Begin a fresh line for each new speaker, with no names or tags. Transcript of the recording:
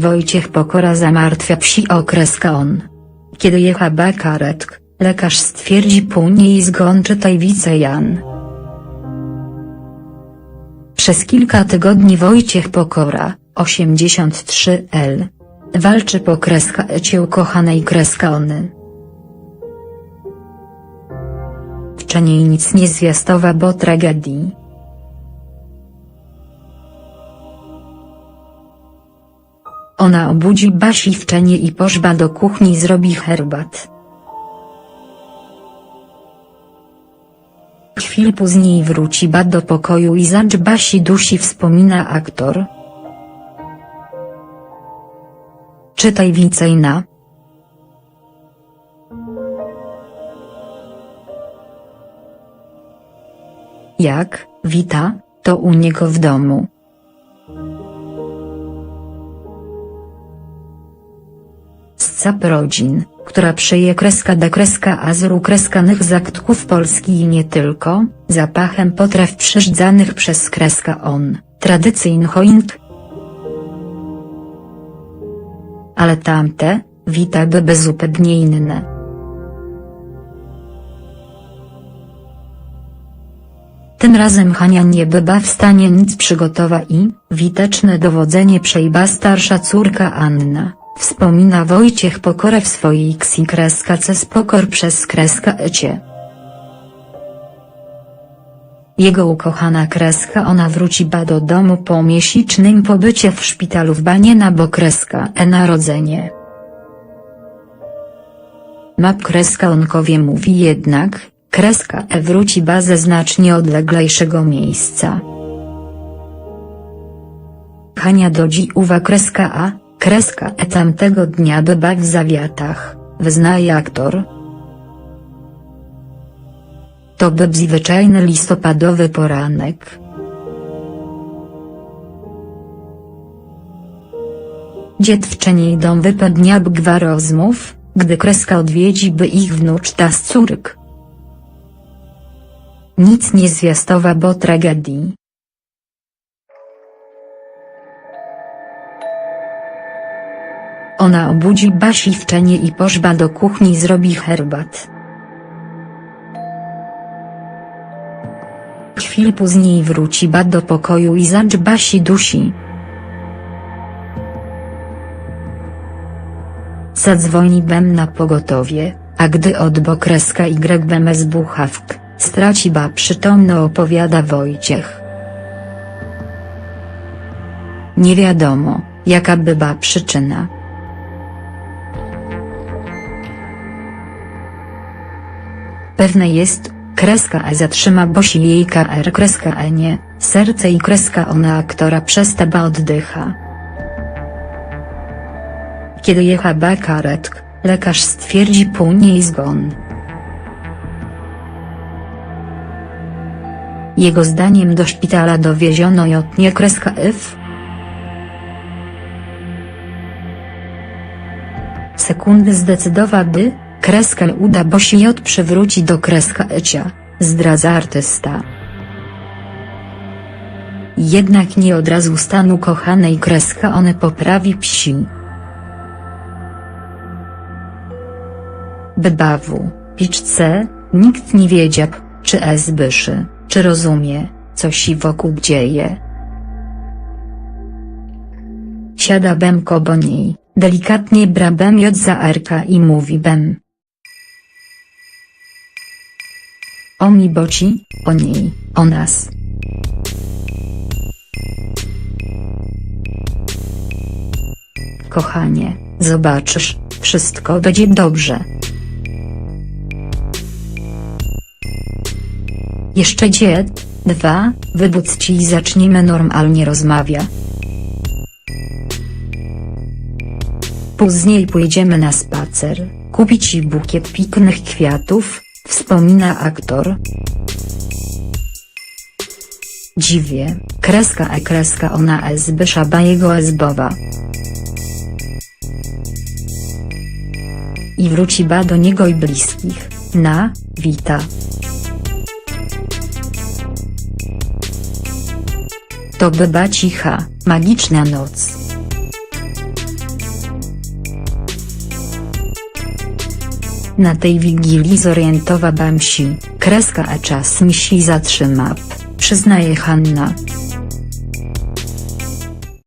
Wojciech Pokora zamartwia psi okreska on. Kiedy jecha karetk, lekarz stwierdzi później zgon czytaj wice Jan. Przez kilka tygodni Wojciech Pokora, 83L. Walczy po kreska ecie ukochanej kreska ony. Wcześniej nic nie zwiastowa bo tragedii. Ona obudzi Basi wczenie i poszba do kuchni zrobi herbat. Chwil później wróci Ba do pokoju i zacz Basi dusi wspomina aktor. Czytaj więcej na. Jak, wita, to u niego w domu. Scap rodzin, która przeje kreska da kreska azru kreskanych zaktków Polski i nie tylko, zapachem potraw przyrządzanych przez kreska on, tradycyjny choink. Ale tamte, wita by bezupełnie inne. Tym razem Hania nie bywa w stanie nic przygotowa i, witeczne dowodzenie przejba starsza córka Anna, wspomina Wojciech Pokora w swojej ksi kreska c spokor przez kreska ecie. Jego ukochana kreska ona wróci ba do domu po miesięcznym pobycie w szpitalu w Baniena bo kreska e narodzenie. Map kreska onkowie mówi jednak, kreska e wróci ba ze znacznie odleglejszego miejsca. Hania dodzi uwa kreska a, kreska tamtego dnia bywa w zawiatach, wyznaje aktor. To by zwyczajny listopadowy poranek. Dzied wczeniej dom wypadnia gwa rozmów, gdy kreska odwiedzi by ich wnuczta z córk. Nic nie zwiastowa bo tragedii. Ona obudzi Basi wczenie i poszba do kuchni zrobi herbat. Chwil później wróci Ba do pokoju i zacz Basi dusi. Zadzwoni Bem na pogotowie, a gdy od bokreska Y Bem z buchawk, straci Ba przytomno opowiada Wojciech. Nie wiadomo, jaka była przyczyna. Pewne jest, kreska E zatrzyma bosi jej KR kreska E nie, serce i kreska ona aktora przestaba oddycha. Kiedy jecha ba karetk, lekarz stwierdzi później zgon. Jego zdaniem do szpitala dowieziono jotnie kreska F. Sekundy zdecydowałaby, kreskę uda bo się J przywróci do kreska Ecia, zdradza artysta. Jednak nie od razu stanu kochanej kreska one poprawi psi. Bebawu, piczce, nikt nie wiedział, czy Esbyszy, czy rozumie, co się wokół dzieje. Siada Bem koło niej, delikatnie bra Bem za Arka i mówi Bem. O mi boci, o niej, o nas. Kochanie, zobaczysz, wszystko będzie dobrze. Jeszcze dzień, dwa, wybudź ci i zaczniemy normalnie rozmawia. Później pójdziemy na spacer, kupić ci bukiet piknych kwiatów, wspomina aktor. Dziwie, kreska e kreska ona esbysza ba jego esbowa. I wróci ba do niego i bliskich, na, wita. To bywa cicha, magiczna noc. Na tej wigilii zorientowałam się, kreska a czas mi się zatrzyma. Przyznaje Hanna.